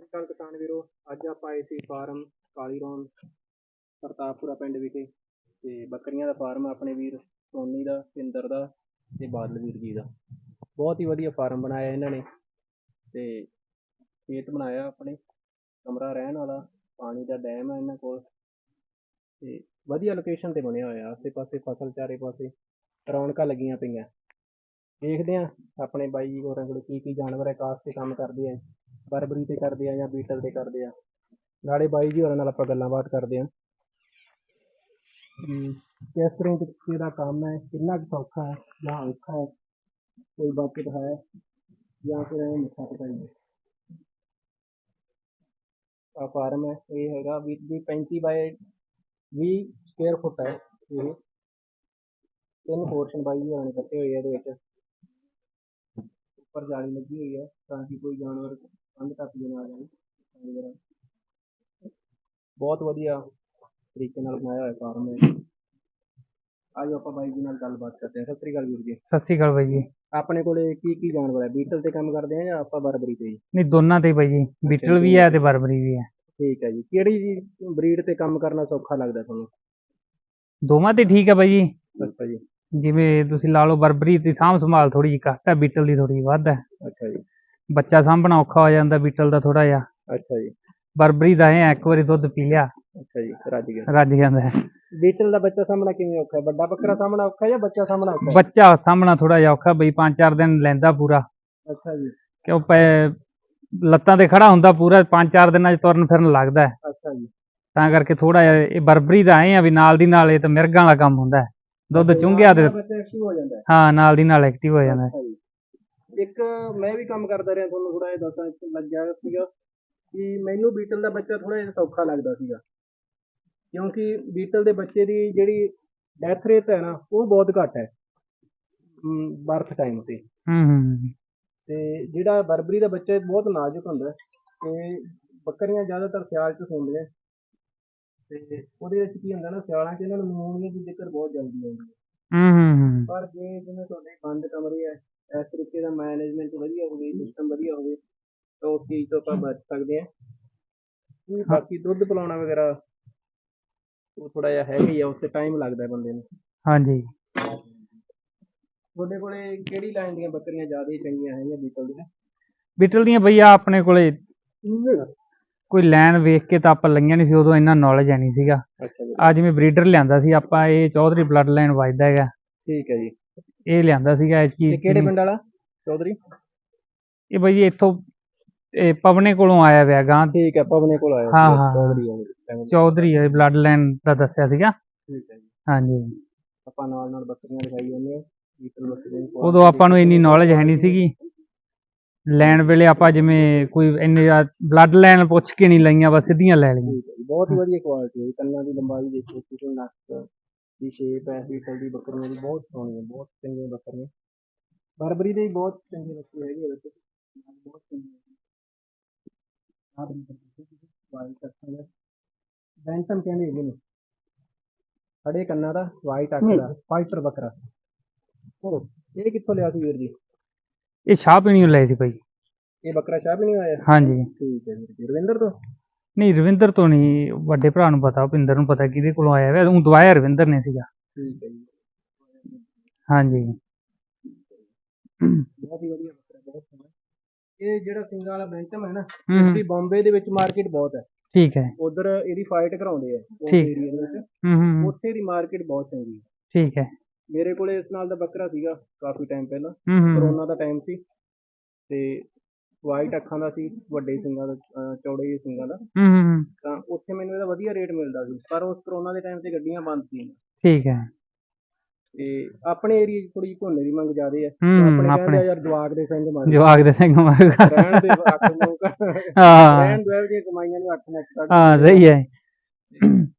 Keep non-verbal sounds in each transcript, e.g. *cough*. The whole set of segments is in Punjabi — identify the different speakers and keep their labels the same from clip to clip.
Speaker 1: ਸਤਿ ਸ਼੍ਰੀ ਅਕਾਲ ਕਿਸਾਨ ਵੀਰੋ। ਅੱਜ ਆਪਾਂ ਆਏ ਸੀ ਫਾਰਮ ਕਾਲੀ ਰੌਣ ਪ੍ਰਤਾਪਪੁਰਾ ਪਿੰਡ ਵਿਖੇ। ਤੇ ਬੱਕਰੀਆਂ ਦਾ ਫਾਰਮ ਆਪਣੇ ਵੀਰ ਸੋਨੀ ਦਾ ਸਿੰਦਰ ਦਾ ਤੇ ਬਾਦਲ ਵੀਰ ਜੀ ਦਾ। ਬਹੁਤ ਹੀ ਵਧੀਆ ਫਾਰਮ ਬਣਾਇਆ ਇਹਨਾਂ ਨੇ। ਤੇ ਖੇਤ ਬਣਾਇਆ ਆਪਣੇ, ਕਮਰਾ ਰਹਿਣ ਵਾਲਾ, ਪਾਣੀ ਦਾ ਡੈਮ ਹੈ ਇਹਨਾਂ ਕੋਲ। ਤੇ ਵਧੀਆ ਲੋਕੇਸ਼ਨ ਤੇ ਬਣਿਆ ਹੋਇਆ ਆਸੇ ਪਾਸੇ ਫਸਲ ਚਾਰੇ ਪਾਸੇ ਰੌਣਕਾਂ ਲੱਗੀਆਂ ਪਈਆਂ। ਦੇਖਦੇ ਆ ਆਪਣੇ ਬਾਈ ਜੀ ਹੋਰਾਂ ਕੋਲ ਕੀ ਕੀ ਜਾਨਵਰ ਹੈ, ਕਾਸ ਤੇ ਕੰਮ ਕਰਦੇ ਆ। ਬਰਬਰੀ ਤੇ ਕਰਦੇ ਆ ਜਾਂ ਬੀਟਲ ਤੇ ਕਰਦੇ ਆ। ਨਾਲੇ ਬਾਈ ਜੀ ਹੋਰਾਂ ਨਾਲ ਆਪਾਂ ਗੱਲਾਂ ਬਾਤ ਕਰਦੇ ਆ। ਵੀ ਕਿਸ ਤਰ੍ਹਾਂ ਦੇ ਦਾ ਕੰਮ ਹੈ, ਕਿੰਨਾ ਕੁ ਸੌਖਾ ਹੈ, ਜਾਂ ਔਖਾ ਹੈ, ਕੋਈ ਬਚਤ ਹੈ, ਜਾਂ ਫਿਰ ਐਵੇਂ ਮਿੱਠਾ ਪਕਾਈ ਆ ਫਾਰਮ ਹੈ, ਇਹ ਹੈਗਾ ਵੀ ਵੀ 35 ਬਾਏ 20 ਸਕੁਅਰ ਫੁੱਟ ਹੈ ਇਹ। ਤਿੰਨ ਪੋਰਸ਼ਨ ਬਾਈ ਜੀ ਹੋਰਾਂ ਨੇ ਕੱਟੇ ਹੋਏ ਆ ਇਹਦੇ ਵਿੱਚ। ਉੱਪਰ ਜਾਲੀ ਲੱਗੀ ਹੋਈ ਹੈ ਤਾਂ ਕਿ ਕੋਈ ਜਾਨਵਰ ਕੰਧ ਟੱਪ ਕੇ ਨਾ ਆ ਜਾਵੇ ਵਗੈਰਾ ਬਹੁਤ ਵਧੀਆ ਤਰੀਕੇ ਨਾਲ ਬਣਾਇਆ ਹੋਇਆ ਫਾਰਮ ਹੈ ਆਜੋ ਆਪਾਂ ਬਾਈ ਜੀ ਨਾਲ ਗੱਲਬਾਤ ਕਰਦੇ ਹਾਂ। ਸਤਿ ਸ੍ਰੀ ਅਕਾਲ ਵੀਰ ਜੀ।
Speaker 2: ਸਤਿ ਸ਼੍ਰੀ ਅਕਾਲ ਬਾਈ ਜੀ।
Speaker 1: ਆਪਣੇ ਕੋਲੇ ਕੀ ਕੀ ਜਾਨਵਰ ਹੈ ਬੀਟਲ ਤੇ ਕੰਮ ਕਰਦੇ ਆ ਜਾਂ ਆਪਾਂ ਬਰਬਰੀ ਤੇ ਜੀ
Speaker 2: ਨਹੀਂ ਦੋਨਾਂ ਤੇ ਬਾਈ ਜੀ। ਬੀਟਲ ਵੀ ਹੈ ਤੇ। ਬਰਬਰੀ ਵੀ ਹੈ
Speaker 1: ਠੀਕ ਹੈ ਜੀ। ਕਿਹੜੀ ਜੀ ਬਰੀਡ ਤੇ ਕੰਮ ਕਰਨਾ ਸੌਖਾ ਲੱਗਦਾ ਤੁਹਾਨੂੰ?
Speaker 2: ਦੋਵਾਂ ਤੇ ਠੀਕ ਹੈ ਬਾਈ ਜੀ।
Speaker 1: ਅੱਛਾ ਜੀ।
Speaker 2: ਜਿਵੇਂ ਤੁਸੀਂ ਲਾ ਲਓ ਬਰਬਰੀ ਦੀ ਸਾਂਭ ਸੰਭਾਲ ਥੋੜੀ ਜਿਹੀ ਘੱਟ ਹੈ ਬੀਟਲ ਦੀ ਥੋੜੀ ਵੱਧ ਹੈ
Speaker 1: ਅੱਛਾ ਜੀ।
Speaker 2: ਬੱਚਾ ਸਾਂਭਣਾ ਔਖਾ ਹੋ ਜਾਂਦਾ ਬੀਟਲ ਦਾ ਥੋੜਾ ਜਿਹਾ।
Speaker 1: ਅੱਛਾ ਜੀ।
Speaker 2: ਬਰਬਰੀ ਦਾ ਹੈ, ਇੱਕ ਵਾਰੀ ਦੁੱਧ ਪੀ ਲਿਆ।
Speaker 1: ਅੱਛਾ ਜੀ ਰੱਜ ਗਿਆ।
Speaker 2: ਰੱਜ ਜਾਂਦਾ ਹੈ।
Speaker 1: ਬੀਟਲ ਦਾ ਬੱਚਾ ਸਾਹਮਣਾ ਕਿਵੇਂ ਔਖਾ ਹੈ? ਵੱਡਾ ਬੱਕਰਾ ਸਾਹਮਣਾ ਔਖਾ ਜਾਂ ਬੱਚਾ ਸਾਹਮਣਾ ਔਖਾ
Speaker 2: ਬੱਚਾ ਸਾਂਭਣਾ ਥੋੜਾ ਜਿਹਾ ਔਖਾ ਬਈ 5-4 ਦਿਨ ਲੈਂਦਾ ਪੂਰਾ।
Speaker 1: ਅੱਛਾ ਜੀ।
Speaker 2: ਕਿਉਂ ਪੈ- ਲੱਤਾਂ ਤੇ ਖੜਾ ਹੁੰਦਾ ਪੂਰਾ 5-4 ਦਿਨਾਂ 'ਚ ਤੁਰਨ ਫਿਰਨ ਲੱਗਦਾ ਹੈ।
Speaker 1: ਅੱਛਾ ਜੀ।
Speaker 2: ਤਾਂ ਕਰਕੇ ਥੋੜਾ ਜਿਹਾ ਇਹ ਬਰਬਰੀ ਦਾ ਐ ਆ ਵੀ ਨਾਲ ਦੀ ਨਾਲ ਇਹ ਤਾਂ ਮਿਰਗਾਂ ਵਾਲਾ ਕੰਮ ਹੁੰਦਾ ਹੈ। ਦੁੱਧ ਚੁੰਗਿਆ
Speaker 1: ਐਕਟਿਵ ਹੋ
Speaker 2: ਨਾਲ ਦੀ ਨਾਲ ਐਕਟਿਵ ਹੋ ਜਾਂਦਾ ਹੈ।
Speaker 1: ਇੱਕ ਮੈਂ ਵੀ ਕੰਮ ਕਰਦਾ ਰਿਹਾ ਤੁਹਾਨੂੰ ਥੋੜਾ ਜਿਹਾ ਦੱਸਣ ਚ ਲੱਗਿਆ ਸੀਗਾ ਕਿ ਮੈਨੂੰ ਬੀਟਲ ਦਾ ਬੱਚਾ ਥੋੜਾ ਜਿਹਾ ਸੌਖਾ ਲੱਗਦਾ ਸੀਗਾ। ਕਿਉਂਕਿ ਬੀਟਲ ਦੇ ਬੱਚੇ ਦੀ ਜਿਹੜੀ ਡੈਥ ਰੇਟ ਹੈ ਨਾ ਉਹ ਬਹੁਤ ਘੱਟ ਹੈ ਬਰਥ ਟਾਈਮ ਤੇ।
Speaker 2: ਹੂੰ ਹੂੰ
Speaker 1: ਤੇ ਜਿਹੜਾ ਬਰਬਰੀ ਦਾ ਬੱਚਾ ਬਹੁਤ ਨਾਜ਼ੁਕ ਹੁੰਦਾ ਤੇ ਬੱਕਰੀਆਂ ਜ਼ਿਆਦਾਤਰ ਸਿਆਲ ਚ ਸੌਂਦੀਆਂ ਤੇ ਉਹਦੇ ਵਿੱਚ ਕੀ ਹੁੰਦਾ ਨਾ ਸਿਆਲਾਂ ਚ ਇਹਨਾਂ ਨੂੰ ਨਮੂਨੀਆ ਦੀ ਦਿੱਕਤ ਬਹੁਤ ਜਲਦੀ ਆਉਂਦੀ ਹੈ
Speaker 2: ਹੂੰ ਹੂੰ।
Speaker 1: ਪਰ ਜੇ ਜਿਵੇਂ ਤੁਹਾਡੇ ਬੰਦ ਕਮਰੇ ਹੈ ਇਸ ਤਰੀਕੇ ਦਾ ਮੈਨੇਜਮੈਂਟ ਵਧੀਆ ਹੋਵੇ ਸਿਸਟਮ ਵਧੀਆ ਹੋਵੇ ਤਾਂ ਉਸ ਚੀਜ਼ ਤੋਂ ਆਪਾਂ ਬਚ ਸਕਦੇ ਹਾਂ। ਤੇ ਬਾਕੀ ਦੁੱਧ ਪਿਲਾਉਣਾ ਵਗੈਰਾ ਉਹ ਥੋੜਾ ਜਿਹਾ ਹੈਗਾ ਹੀ ਆ ਉਸ ਤੇ ਟਾਈਮ ਲੱਗਦਾ ਹੈ ਬੰਦੇ ਨੂੰ।
Speaker 2: ਹਾਂਜੀ।
Speaker 1: ਤੁਹਾਡੇ ਕੋਲੇ ਕਿਹੜੀ ਲਾਈਨ ਦੀਆਂ ਬੱਕਰੀਆਂ ਜ਼ਿਆਦਾ ਹੀ ਚੰਗੀਆਂ ਹੈਗੀਆਂ ਬੀਟਲ ਦੀਆਂ?
Speaker 2: ਬੀਟਲ ਦੀਆਂ ਬਈਆ ਆਪਣੇ ਕੋਲੇ ਕੋਈ ਲੈਣ ਵੇਖ ਕੇ ਤਾਂ ਆਪਾਂ ਲਈਆਂ ਨਹੀਂ ਸੀ ਉਦੋਂ ਇੰਨਾ ਨੌਲੇਜ ਹੈ ਨਹੀਂ ਸੀਗਾ।
Speaker 1: ਅੱਛਾ ਜੀ।
Speaker 2: ਆ ਜਿਵੇਂ ਬਰੀਡਰ ਲਿਆਂਦਾ ਸੀ ਆਪਾਂ ਇਹ ਚੌਧਰੀ ਬਲੱਡ ਲਾਈਨ ਵੱਜਦਾ ਹੈਗਾ।
Speaker 1: ਠੀਕ ਹੈ ਜੀ।
Speaker 2: ਇਹ ਲਿਆਂਦਾ ਸੀਗਾ ਐਤਕੀ
Speaker 1: ਤੇ ਕਿਹੜੇ ਪਿੰਡ ਵਾਲਾ? ਚੌਧਰੀ?
Speaker 2: ਇਹ ਬਈ ਜੀ ਇੱਥੋਂ ਇਹ ਪਵਨੇ ਕੋਲੋਂ ਆਇਆ ਹੋਇਆ ਗਾਂ।
Speaker 1: ਠੀਕ ਹੈ ਪਵਨੇ ਕੋਲ ਆਇਆ
Speaker 2: ਹਾਂ, ਹਾਂ,
Speaker 1: ਚੌਧਰੀ ਆ ਜੀ।
Speaker 2: ਚੌਧਰੀ ਹੈ ਬਲੱਡ ਲਾਈਨ ਦਾ ਦੱਸਿਆ ਸੀਗਾ।
Speaker 1: ਠੀਕ ਹੈ ਜੀ।
Speaker 2: ਹਾਂਜੀ।
Speaker 1: ਆਪਾਂ ਨਾਲ ਨਾਲ ਬੱਕਰੀਆਂ ਦਿਖਾਈ ਜਾਂਦੇ ਬੱਕਰੀਆਂ ਦੀ
Speaker 2: ਉਦੋਂ ਆਪਾਂ ਨੂੰ ਇੰਨੀ ਨੌਲੇਜ ਹੈ ਨਹੀਂ ਸੀਗੀ। ਲੈਣ ਵੇਲੇ ਆਪਾਂ ਜਿਵੇਂ ਕੋਈ ਇੰਨੇ ਬਲੱਡ ਲਾਈਨ ਪੁੱਛ ਕੇ ਨਹੀਂ ਲਈਆਂ ਬਸ ਸਿੱਧੀਆਂ ਲੈ ਲਈਆਂ।
Speaker 1: ਠੀਕ ਹੈ ਜੀ, ਬਹੁਤ ਹੀ ਵਧੀਆ ਕੁਆਲਿਟੀ ਹੈ ਕੰਨਾਂ ਦੀ ਲੰਬਾਈ ਦੇਖੋ ਤੁਸੀਂ ਨੱਕ ਦੀ ਸ਼ੇਪ ਹੈ ਬੀਟਲ ਦੀ ਬੱਕਰੀਆਂ ਦੀ ਬਹੁਤ ਸੋਹਣੀ ਹੈ ਬਹੁਤ ਚੰਗੀਆਂ ਬੱਕਰੀਆਂ। ਬਰਬਰੀ ਦੇ ਬਹੁਤ ਚੰਗੇ ਬੱਚੇ ਹੈਗੇ ਆ ਵੈਸੇ। ਬਹੁਤ ਚੰਗੇ ਦਾ ਬੈਂਟਮ ਕਹਿੰਦੇ ਹੈਗੇ ਨੇ। ਖੜੇ ਕੰਨਾਂ ਦਾ ਵਾਈਟ ਅੱਖ ਦਾ ਫਾਈਟਰ ਬੱਕਰਾ। ਉਹ ਇਹ ਕਿੱਥੋਂ ਲਿਆ ਸੀ ਵੀਰ ਜੀ?
Speaker 2: ਇਹ ਸ਼ਾਹ ਪੀਣੀ ਲਏ ਸੀ ਭਾਈ
Speaker 1: ਇਹ ਬੱਕਰਾ ਸ਼ਾਹ ਨਹੀਂ ਆਇਆ?
Speaker 2: ਹਾਂਜੀ।
Speaker 1: ਠੀਕ ਹੈ ਵੀਰ ਜੀ ਰਵਿੰਦਰ ਤੋਂ?
Speaker 2: ਨਹੀਂ ਰਵਿੰਦਰ ਤੋਂ ਨਹੀਂ ਵੱਡੇ ਭਰਾ ਨੂੰ ਪਤਾ ਭਿੰਦਰ ਨੂੰ ਪਤਾ ਕਿਹਦੇ ਕੋਲੋਂ ਆਇਆ ਹੋਇਆ ਉਹ ਦਵਾਇਆ ਰਵਿੰਦਰ ਨੇ ਸੀਗਾ।
Speaker 1: ਠੀਕ ਹੈ ਜੀ।
Speaker 2: ਹਾਂਜੀ।
Speaker 1: ਬਹੁਤ ਹੀ ਵਧੀਆ ਬੱਕਰਾ ਬਹੁਤ ਸੋਹਣਾ। ਇਹ ਜਿਹੜਾ ਸਿੰਘਾਂ ਵਾਲਾ ਬੈਂਟਮ ਹੈ ਨਾ
Speaker 2: ਹੂੰ।
Speaker 1: ਇਸਦੀ ਬੰਬੇ ਦੇ ਵਿੱਚ ਮਾਰਕੀਟ ਬਹੁਤ ਹੈ।
Speaker 2: ਠੀਕ ਹੈ।
Speaker 1: ਉਧਰ ਇਹਦੀ ਫਾਈਟ ਕਰਾਉਂਦੇ ਆ ਉਸ
Speaker 2: ਠੀਕ।
Speaker 1: ਏਰੀਆ ਦੇ ਵਿੱਚ।
Speaker 2: ਹੂੰ ਹੂੰ
Speaker 1: ਉੱਥੇ ਦੀ ਮਾਰਕੀਟ ਬਹੁਤ ਚੰਗੀ ਹੈ।
Speaker 2: ਠੀਕ ਹੈ।
Speaker 1: ਮੇਰੇ ਕੋਲੇ ਇਸ ਨਾਲ ਦਾ ਬੱਕਰਾ ਸੀਗਾ ਕਾਫੀ ਟਾਈਮ ਪਹਿਲਾਂ।
Speaker 2: ਹੂੰ ਹੂੰ
Speaker 1: ਕਰੋਨਾ ਦਾ ਟਾਈਮ ਸੀ। ਤੇ ਵਾਈਟ ਅੱਖਾਂ ਦਾ ਸੀ ਵੱਡੇ ਸਿੰਘਾਂ ਦਾ ਅਹ ਚੌੜੇ ਜਿਹੇ ਸਿੰਘਾਂ ਦਾ।
Speaker 2: ਹੂੰ ਹੂੰ ਹੂੰ,
Speaker 1: ਤਾਂ ਉੱਥੇ ਮੈਨੂੰ ਇਹਦਾ ਵਧੀਆ ਰੇਟ ਮਿਲਦਾ ਸੀ। ਪਰ ਉਸ ਕਰੋਨਾ ਦੇ ਟਾਈਮ ਤੇ ਗੱਡੀਆਂ ਬੰਦ ਸੀ।
Speaker 2: ਠੀਕ ਹੈ।
Speaker 1: ਤੇ ਆਪਣੇ ਏਰੀਆ 'ਚ ਥੋੜੀ ਜਿਹੀ ਝੋਨੇ ਦੀ ਮੰਗ ਜ਼ਿਆਦੇ ਹੈ
Speaker 2: ਹੂੰ
Speaker 1: ਆਪਣੇ ਕਹਿੰਦੇ ਆ ਯਾਰ ਜਵਾਕ ਦੇ ਸਿੰਘ ਮੰਗ
Speaker 2: ਜਵਾਗ ਦੇ ਸਿੰਘ ਮਾਰੂਗਾ
Speaker 1: ਰਹਿਣ ਦੇ ਅੱਖ ਨੂੰ। *laughs*
Speaker 2: ਹਾਂ।
Speaker 1: ਰਹਿਣ ਦੋ ਦੀਆਂ ਕਮਾਈਆਂ ਨੂੰ ਅੱਖ ਕੱਢ
Speaker 2: ਹਾਂ ਸਹੀ ਹੈ।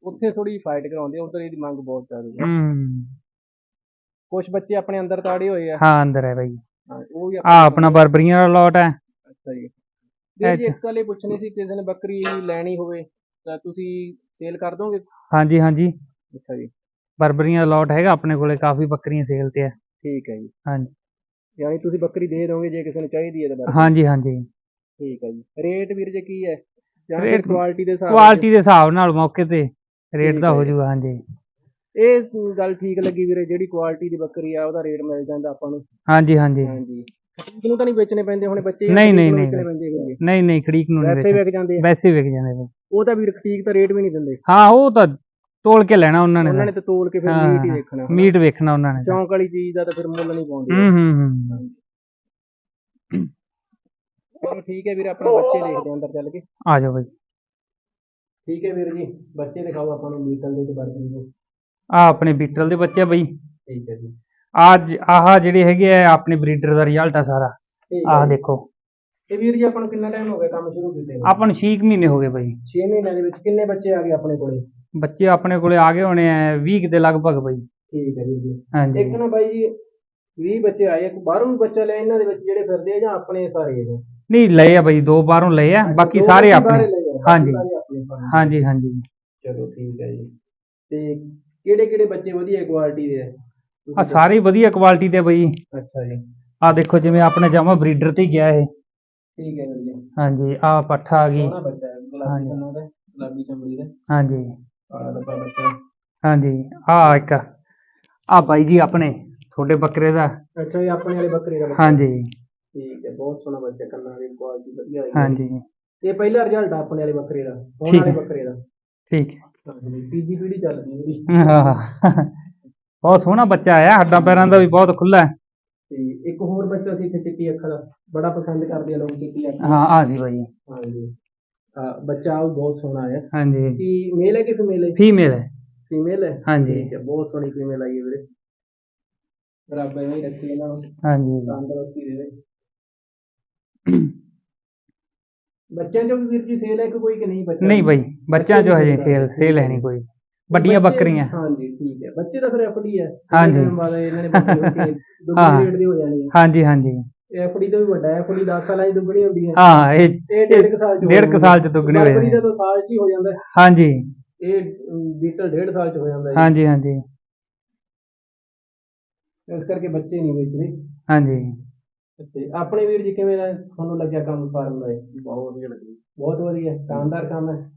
Speaker 1: ਉੱਥੇ ਥੋੜੀ ਫਾਈਟ ਕਰਾਉਂਦੇ ਆ ਉਧਰ ਇਹਦੀ ਮੰਗ ਬਹੁਤ ਜ਼ਿਆਦਾ ਹੈ।
Speaker 2: ਹੂੰ।
Speaker 1: ਕੁਝ ਬੱਚੇ ਆਪਣੇ ਅੰਦਰ ਤਾੜੇ ਹੋਏ ਆ।
Speaker 2: ਹਾਂ ਅੰਦਰ ਹੈ ਭਾਈ
Speaker 1: ਹਾਂ, ਉਹ ਵੀ
Speaker 2: ਆ ਆਪਣਾ ਬਰਬਰੀਆਂ ਦਾ ਲੋਟ ਹੈ।
Speaker 1: ਅੱਛਾ ਜੀ। ਵੀਰ ਜੀ ਇੱਕ ਗੱਲ ਇਹ ਪੁੱਛਣੀ ਸੀ ਕਿਸੇ ਨੇ ਬੱਕਰੀ ਲੈਣੀ ਹੋਵੇ ਤਾਂ ਤੁਸੀਂ ਸੇਲ ਕਰ ਦੋਗੇ?
Speaker 2: ਹਾਂਜੀ ਹਾਂਜੀ।
Speaker 1: ਅੱਛਾ ਜੀ।
Speaker 2: ਬਰਬਰੀਆਂ ਲੋਟ ਹੈਗਾ ਆਪਣੇ ਕੋਲੇ ਕਾਫੀ ਬੱਕਰੀਆਂ ਸੇਲ ਤੇ ਹੈ
Speaker 1: ਠੀਕ ਹੈ ਜੀ।
Speaker 2: ਹਾਂਜੀ।
Speaker 1: ਯਾਨੀ ਤੁਸੀਂ ਬੱਕਰੀ ਦੇ ਦੋਗੇ ਜੇ ਕਿਸੇ ਨੂੰ ਚਾਹੀਦੀ ਹੈ ਤਾਂ ਬਸ
Speaker 2: ਹਾਂਜੀ ਹਾਂਜੀ।
Speaker 1: ਠੀਕ ਹੈ ਜੀ। ਰੇਟ ਵੀਰ ਜੀ ਕੀ ਹੈ? ਜਾਂ
Speaker 2: ਰੇਟ
Speaker 1: ਕੁਆਲਿਟੀ ਦੇ ਹਿਸਾਬ
Speaker 2: ਕੁਆਲਿਟੀ ਦੇ ਹਿਸਾਬ ਨਾਲ ਮੌਕੇ ਤੇ ਰੇਟ ਦਾ
Speaker 1: ਹੈ
Speaker 2: ਹੋ
Speaker 1: ਜੀ।
Speaker 2: ਜਾਊਗਾ ਹਾਂਜੀ।
Speaker 1: ਇਹ ਗੱਲ ਠੀਕ ਲੱਗੀ ਵੀਰੇ ਜਿਹੜੀ ਕੁਆਲਿਟੀ ਦੀ ਬੱਕਰੀ ਆ ਉਹਦਾ ਰੇਟ ਮਿਲ ਜਾਂਦਾ ਆਪਾਂ ਨੂੰ।
Speaker 2: ਹਾਂਜੀ ਹਾਂਜੀ।
Speaker 1: ਹਾਂਜੀ। ਇਹਨੂੰ ਤਾਂ ਨਹੀਂ ਵੇਚਣੇ ਪੈਂਦੇ ਹੁਣ ਬੱਚੇ
Speaker 2: ਨਹੀਂ,
Speaker 1: ਖਰੀਕ
Speaker 2: ਨਹੀਂ,
Speaker 1: ਨੂੰ
Speaker 2: ਨਹੀਂ। ਨਹੀਂ। ਨਹੀਂ ਖੜੀਕ ਨੂੰ ਨਹੀਂ
Speaker 1: ਵੈਸੇ। ਵਿਕ ਜਾਂਦੇ
Speaker 2: ਵੈਸੇ ਵਿਕ ਜਾਂਦੇ ਨੇ।
Speaker 1: ਉਹ ਤਾਂ ਵੀਰ ਖਰੀਕ ਤਾਂ ਰੇਟ ਵੀ ਨਹੀਂ ਦਿੰਦੇ।
Speaker 2: ਹਾਂ ਉਹ ਤਾਂ ਤੋਲ ਕੇ ਲੈਣਾ ਉਹਨਾਂ ਨੇ।
Speaker 1: ਉਹਨਾਂ ਨੇ
Speaker 2: ਤਾਂ।
Speaker 1: ਤੋਲ ਕੇ ਫਿਰ ਮੀਟ ਹੀ ਦੇਖਣਾ
Speaker 2: ਮੀਟ ਵੇਖਣਾ ਉਹਨਾਂ ਨੇ।
Speaker 1: ਚੌਂਕ ਵਾਲੀ ਚੀਜ਼ ਦਾ ਤਾਂ ਫਿਰ ਮੁੱਲ ਨਹੀਂ ਪਾਉਂਦੇ।
Speaker 2: ਹੂੰ ਹੂੰ ਹੂੰ।
Speaker 1: ਚਲੋ ਠੀਕ ਹੈ ਵੀਰ ਆਪਣਾ ਬੱਚੇ ਦੇਖਦੇ ਅੰਦਰ ਚੱਲ ਕੇ।
Speaker 2: ਆ ਜਾਓ ਬਾਈ।
Speaker 1: ਠੀਕ ਹੈ ਵੀਰ ਜੀ ਬੱਚੇ ਦਿਖਾਓ ਆਪਾਂ ਨੂੰ ਮੀਟਲ ਦੇ ਤੇ ਬਰਗਰ ਦੇ
Speaker 2: ਆ ਆਪਣੇ ਬੀਟਲ ਦੇ ਬੱਚੇ ਬਈ।
Speaker 1: ਠੀਕ ਹੈ ਜੀ।
Speaker 2: ਅੱਜ ਆਹ ਜਿਹੜੇ ਹੈਗੇ ਆ ਆਪਣੇ ਬਰੀਡਰ ਦਾ ਰਿਜ਼ਲਟ ਆ ਸਾਰਾ।
Speaker 1: ਠੀਕ
Speaker 2: ਆਹ
Speaker 1: ਜੀ।
Speaker 2: ਦੇਖੋ।
Speaker 1: ਇਹ ਵੀਰ ਜੀ ਆਪਾਂ ਨੂੰ ਕਿੰਨਾ ਟਾਈਮ ਹੋ ਗਿਆ ਕੰਮ ਸ਼ੁਰੂ ਕੀਤੇ ਨੂੰ?
Speaker 2: ਆਪਾਂ ਨੂੰ 6 ਮਹੀਨੇ ਹੋ ਗਏ ਬਾਈ।
Speaker 1: 6 ਮਹੀਨਿਆਂ ਦੇ ਵਿੱਚ ਕਿੰਨੇ ਬੱਚੇ ਆ ਗਏ ਆਪਣੇ ਕੋਲੇ?
Speaker 2: ਬੱਚੇ ਆਪਣੇ ਕੋਲੇ ਆ ਗਏ ਹੋਣੇ ਆ 20 ਦੇ ਲਗਭਗ ਬਾਈ।
Speaker 1: ਠੀਕ ਹੈ ਵੀਰ ਜੀ।
Speaker 2: ਹਾਂਜੀ।
Speaker 1: ਇੱਕ ਨਾ ਬਾਈ ਜੀ 20 ਬੱਚੇ ਆਏ ਇੱਕ ਬਾਹਰੋਂ ਵੀ ਬੱਚਾ ਲਿਆ ਇਹਨਾਂ ਦੇ ਵਿੱਚ ਜਿਹੜੇ ਫਿਰਦੇ ਆ ਜਾਂ ਆਪਣੇ ਸਾਰੇ ਇਹ
Speaker 2: ਨਹੀਂ ਲਏ ਆ ਬਾਈ ਦੋ ਬਾਹਰੋਂ ਲਏ ਆ ਬਾਕੀ
Speaker 1: ਦੋ
Speaker 2: ਸਾਰੇ
Speaker 1: ਬੱਚੇ
Speaker 2: ਆਪਣੇ।
Speaker 1: ਬਾਹਰੇ ਲਏ ਆ, ਬਾਕੀ
Speaker 2: ਹਾਂਜੀ।
Speaker 1: ਸਾਰੇ ਆਪਣੇ।
Speaker 2: ਹਾਂਜੀ ਹਾਂਜੀ।
Speaker 1: ਚਲੋ ਠੀਕ ਹੈ ਜੀ। ਤੇ ਕਿਹੜੇ ਕਿਹੜੇ ਬੱਚੇ ਵਧੀਆ ਕੁਆਲਿਟੀ ਦੇ ਆ?
Speaker 2: ਆ ਸਾਰੇ ਹੀ ਵਧੀਆ ਕੁਆਲਿਟੀ ਦੇ ਬਈ।
Speaker 1: ਅੱਛਾ ਜੀ।
Speaker 2: ਆ ਦੇਖੋ ਜਿਵੇਂ ਆਪਣੇ ਜਮਾ ਬਰੀਡਰ ਤੇ ਹੀ ਗਿਆ ਇਹ।
Speaker 1: ਠੀਕ ਹੈ ਵੀਰ ਜੀ।
Speaker 2: ਹਾਂਜੀ ਆ ਪੱਠਾ ਆ ਗਈ।
Speaker 1: ਸੋਹਣਾ ਬੱਚਾ ਹੈ ਗੁਲਾਬੀ
Speaker 2: ਹਾਂਜੀ।
Speaker 1: ਦਾ ਗੁਲਾਬੀ ਚਮੜੀ ਦਾ।
Speaker 2: ਹਾਂਜੀ।
Speaker 1: ਕਾਲਾ ਲੱਗਾ ਬੱਚਾ।
Speaker 2: ਹਾਂਜੀ ਆ ਇੱਕ। ਆ ਬਾਈ ਜੀ ਆਪਣੇ ਤੁਹਾਡੇ ਬੱਕਰੇ ਦਾ।
Speaker 1: ਅੱਛਾ ਇਹ ਆਪਣੇ ਵਾਲੇ ਬੱਕਰੇ ਦਾ ਬੱਚਾ।
Speaker 2: ਹਾਂਜੀ।
Speaker 1: ਠੀਕ ਹੈ ਬਹੁਤ ਸੋਹਣਾ ਬੱਚਾ ਕੰਨਾਂ ਦੀ ਕੁਆਲਿਟੀ ਵਧੀਆ ਹੈ।
Speaker 2: ਹਾਂਜੀ।
Speaker 1: ਇਹ ਪਹਿਲਾ ਰਿਜ਼ਲਟ ਆਪਣੇ ਵਾਲੇ ਬੱਕਰੇ ਦਾ ਉਹਨਾਂ
Speaker 2: ਠੀਕ
Speaker 1: ਵਾਲੇ
Speaker 2: ਹੈ।
Speaker 1: ਬੱਕਰੇ ਦਾ।
Speaker 2: ਠੀਕ ਹੈ।
Speaker 1: ਤੀਜੀ ਪੀੜ੍ਹੀ ਚੱਲ ਰਹੀ ਉਹਦੀ
Speaker 2: ਹਾਂ। ਬਹੁਤ ਸੋਹਣਾ ਬੱਚਾ ਆਇਆ ਹੱਡਾਂ ਪੈਰਾਂ ਦਾ ਵੀ ਬਹੁਤ ਖੁੱਲਾ ਹੈ।
Speaker 1: ਤੇ ਇੱਕ ਹੋਰ ਬੱਚਾ ਸੀ ਇੱਥੇ ਚਿੱਟੀ ਅੱਖਾਂ ਦਾ ਬੜਾ ਪਸੰਦ ਕਰਦੇ ਆ ਲੋਕ ਚਿੱਟੀ ਅੱਖਾਂ
Speaker 2: ਹਾਂ ਆ ਜੀ। ਬਾਈ
Speaker 1: ਹਾਂਜੀ। ਹਾਂ ਬੱਚਾ ਉਹ ਬਹੁਤ ਸੋਹਣਾ ਹੈ।
Speaker 2: ਹਾਂਜੀ।
Speaker 1: ਕੀ ਮੇਲ ਹੈ ਕਿ ਫੀਮੇਲ ਹੈ?
Speaker 2: ਫੀਮੇਲ ਹੈ।
Speaker 1: ਫੀਮੇਲ ਹੈ?
Speaker 2: ਹਾਂਜੀ।
Speaker 1: ਠੀਕ ਹੈ ਬਹੁਤ ਸੋਹਣੀ ਫੀਮੇਲ ਆਈ ਹੈ ਵੀਰੇ। ਰੱਬ ਐਵੇਂ ਹੀ ਰੱਖੀ ਇਹਨਾਂ ਨੂੰ।
Speaker 2: ਹਾਂਜੀ।
Speaker 1: ਤੰਦਰੁਸਤੀ ਦੇਵੇ। ਬੱਚਿਆਂ ਚੋਂ ਵੀ ਵੀਰ ਜੀ ਸੇਲ ਹੈ ਕਿ ਕੋਈ ਕਿ ਨਹੀਂ ਬੱਚਾ
Speaker 2: ਨਹੀਂ ਬਾਈ ਬੱਚਿਆਂ ਚੋਂ ਹਜੇ ਸੇਲ ਸੇਲ ਹੈ ਨਹੀਂ ਕੋਈ। ਵੱਡੀਆਂ
Speaker 1: ਬੱਚੇ-
Speaker 2: ਬੱਕਰੀਆਂ।
Speaker 1: ਹਾਂਜੀ ਠੀਕ ਹੈ। ਬੱਚੇ ਤਾਂ ਫਿਰ ਐਫਡੀ ਹੈ।
Speaker 2: ਹਾਂਜੀ।
Speaker 1: ਇਹਨਾਂ ਬਾਅਦ ਇਹਨਾਂ ਨੇ ਬੱਚੇ ਬੱਚੇ
Speaker 2: ਹਾਂ।
Speaker 1: ਦੁੱਗਣੀ ਰੇਟ ਦੇ ਹੋ ਜਾਣੇ
Speaker 2: ਹਾਂਜੀ ਹਾਂਜੀ।
Speaker 1: ਐਫਡੀ ਤੋਂ ਵੀ ਵੱਡਾ ਐਫਡੀ 10 ਸਾਲਾਂ ਦੀ ਦੁੱਗਣੀ ਹੁੰਦੀ ਹੈ।
Speaker 2: ਹਾਂ ਇਹ
Speaker 1: ਇਹ ਡੇਢ ਕੁ ਸਾਲ ਚ ਹੋ
Speaker 2: ਡੇਢ ਕੁ
Speaker 1: ਜਾਂਦੀ।
Speaker 2: ਸਾਲ ਚ ਦੁੱਗਣੇ ਹੋ
Speaker 1: ਬੱਕਰੀ
Speaker 2: ਜਾਂਦੇ।
Speaker 1: ਦਾ ਤਾਂ ਸਾਲ ਚ ਹੀ ਹੋ ਜਾਂਦਾ। ਹੈ।
Speaker 2: ਹਾਂਜੀ।
Speaker 1: ਇਹ ਅਮ, ਬੀਟਲ ਡੇਢ ਸਾਲ ਚ ਹੋ ਜਾਂਦਾ ਹੈ
Speaker 2: ਹਾਂਜੀ ਹਾਂਜੀ।
Speaker 1: ਇਸ ਕਰਕੇ ਬੱਚੇ ਨਹੀਂ ਵੇਚਦੇ।
Speaker 2: ਹਾਂਜੀ।
Speaker 1: ਤੇ ਆਪਣੇ ਵੀਰ ਜੀ ਕਿਵੇਂ ਦਾ ਤੁਹਾਨੂੰ ਲੱਗਿਆ ਕੰਮ ਫਾਰਮ ਦਾ? ਇਹ? ਬਹੁਤ ਵਧੀਆ ਲੱਗਿਆ। ਬਹੁਤ ਵਧੀਆ। ਸ਼ਾਨਦਾਰ ਕੰਮ ਹੈ।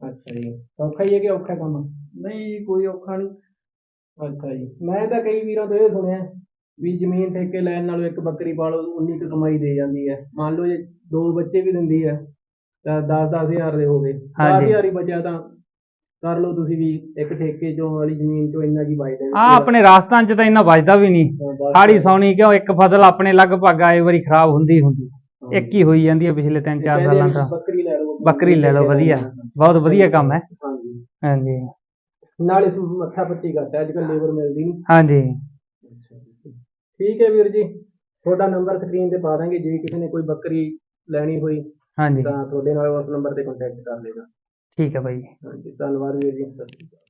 Speaker 1: ਅੱਛਾ ਜੀ ਸੌਖਾ ਹੀ ਹੈ ਕਿ ਔਖਾ ਕੰਮ? ਨਹੀਂ ਕੋਈ ਔਖਾ ਨਹੀਂ। ਅੱਛਾ ਜੀ ਮੈਂ ਤਾਂ ਕਈ ਵੀਰਾਂ ਤੋਂ ਇਹ ਸੁਣਿਆ ਵੀ ਜ਼ਮੀਨ ਠੇਕੇ ਲੈਣ ਨਾਲੋਂ ਇੱਕ ਬੱਕਰੀ ਪਾਲੋ ਉਨੀ ਕੁ ਕਮਾਈ ਦੇ ਜਾਂਦੀ ਹੈ। ਮੰਨ ਲਓ ਜੇ ਦੋ ਬੱਚੇ ਵੀ ਦਿੰਦੀ ਹੈ ਤਾਂ 10 ਹਜ਼ਾਰ ਦੇ ਹੋ ਗਏ।
Speaker 2: ਹਾਂਜੀ।
Speaker 1: 10000 ਹੀ ਬਚਿਆ ਤਾਂ ਕਰ ਲਓ ਤੁਸੀਂ ਵੀ ਇੱਕ ਠੇਕੇ ਚੋਂ ਵਾਲੀ ਜ਼ਮੀਨ ਚੋਂ ਇੰਨਾ ਕੀ ਬਚਦਾ।
Speaker 2: ਆ ਆਪਣੇ ਰਾਜਸਥਾਨ ਚ ਤਾਂ ਇੰਨਾ ਵੱਜਦਾ ਵੀ ਨਹੀਂ। ਹਾੜੀ ਸੌਣੀ ਕਿਉਂ? ਇੱਕ ਫਸਲ ਆਪਣੇ ਲਗਭਗ ਆਏ ਵਾਰੀ ਖਰਾਬ ਹੁੰਦੀ ਹੁੰਦੀ। ਇੱਕ ਹੀ ਹੋਈ ਜਾਂਦੀ ਹੈ ਪਿਛਲੇ 3-4 ਸਾਲਾਂ ਤੋਂ।
Speaker 1: ਬੱਕਰੀ
Speaker 2: ਬੱਕਰੀ ਲੈ ਲਓ ਵਧੀਆ। ਬਹੁਤ ਵਧੀਆ ਕੰਮ ਹੈ।
Speaker 1: ਹਾਂਜੀ।
Speaker 2: ਹਾਂਜੀ।
Speaker 1: ਨਾਲ ਇਸ ਮੱਥਾ ਪੱਟੀ ਕਰਦਾ ਅੱਜ ਕੱਲ ਲੇਬਰ ਮਿਲਦੀ ਨਹੀਂ
Speaker 2: ਹਾਂਜੀ।
Speaker 1: ਠੀਕ ਹੈ ਵੀਰ ਜੀ ਤੁਹਾਡਾ ਨੰਬਰ ਸਕਰੀਨ ਤੇ ਪਾ ਦਾਂਗੇ ਜੇ ਕਿਸੇ ਨੇ ਕੋਈ ਬੱਕਰੀ ਲੈਣੀ ਹੋਈ
Speaker 2: ਹਾਂਜੀ।
Speaker 1: ਤਾਂ ਤੁਹਾਡੇ ਨਾਲ ਉਸ ਨੰਬਰ ਤੇ ਕੰਟੈਕਟ ਕਰ ਲੇਗਾ
Speaker 2: ਠੀਕ ਹੈ ਬਾਈ।
Speaker 1: ਹਾਂਜੀ ਧੰਨਵਾਦ ਵੀਰ ਜੀ। ਸਤਿ ਸ਼੍ਰੀ ਅਕਾਲ।